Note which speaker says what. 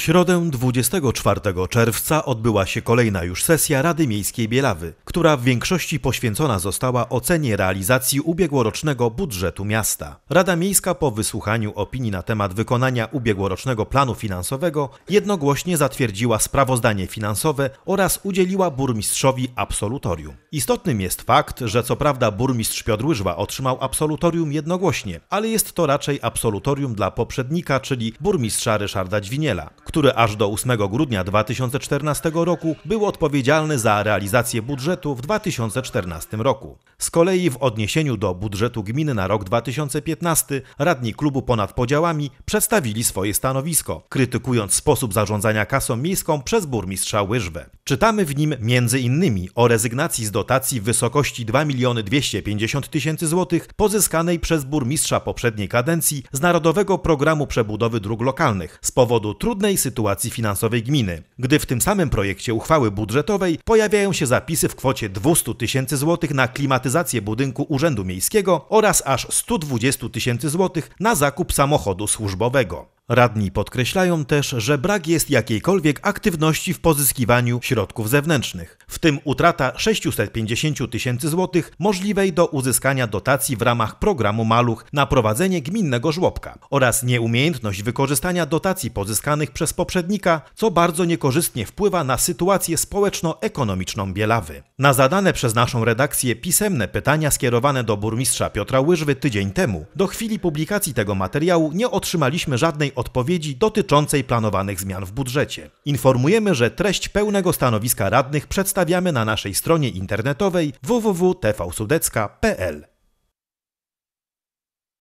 Speaker 1: środę 24 czerwca odbyła się kolejna już sesja Rady Miejskiej Bielawy, która w większości poświęcona została ocenie realizacji ubiegłorocznego budżetu miasta. Rada Miejska po wysłuchaniu opinii na temat wykonania ubiegłorocznego planu finansowego jednogłośnie zatwierdziła sprawozdanie finansowe oraz udzieliła burmistrzowi absolutorium. Istotnym jest fakt, że co prawda burmistrz Piotr Łyżwa otrzymał absolutorium jednogłośnie, ale jest to raczej absolutorium dla poprzednika, czyli burmistrza Ryszarda Dźwiniela, który aż do 8 grudnia 2014 roku był odpowiedzialny za realizację budżetu w 2014 roku. Z kolei w odniesieniu do budżetu gminy na rok 2015 radni klubu ponad podziałami przedstawili swoje stanowisko, krytykując sposób zarządzania kasą miejską przez burmistrza Łyżwę. Czytamy w nim innymi o rezygnacji z dotacji w wysokości 2 250 tysięcy złotych pozyskanej przez burmistrza poprzedniej kadencji z Narodowego Programu Przebudowy Dróg Lokalnych z powodu trudnej sytuacji finansowej gminy, gdy w tym samym projekcie uchwały budżetowej pojawiają się zapisy w kwocie 200 tysięcy złotych na klimatyzację budynku Urzędu Miejskiego oraz aż 120 tysięcy złotych na zakup samochodu służbowego. Radni podkreślają też, że brak jest jakiejkolwiek aktywności w pozyskiwaniu środków zewnętrznych, w tym utrata 650 tysięcy złotych możliwej do uzyskania dotacji w ramach programu Maluch na prowadzenie gminnego żłobka oraz nieumiejętność wykorzystania dotacji pozyskanych przez poprzednika, co bardzo niekorzystnie wpływa na sytuację społeczno-ekonomiczną Bielawy. Na zadane przez naszą redakcję pisemne pytania skierowane do burmistrza Piotra Łyżwy tydzień temu, do chwili publikacji tego materiału nie otrzymaliśmy żadnej odpowiedzi dotyczącej planowanych zmian w budżecie. Informujemy, że treść pełnego stanowiska radnych przedstawiamy na naszej stronie internetowej www.tvsudecka.pl.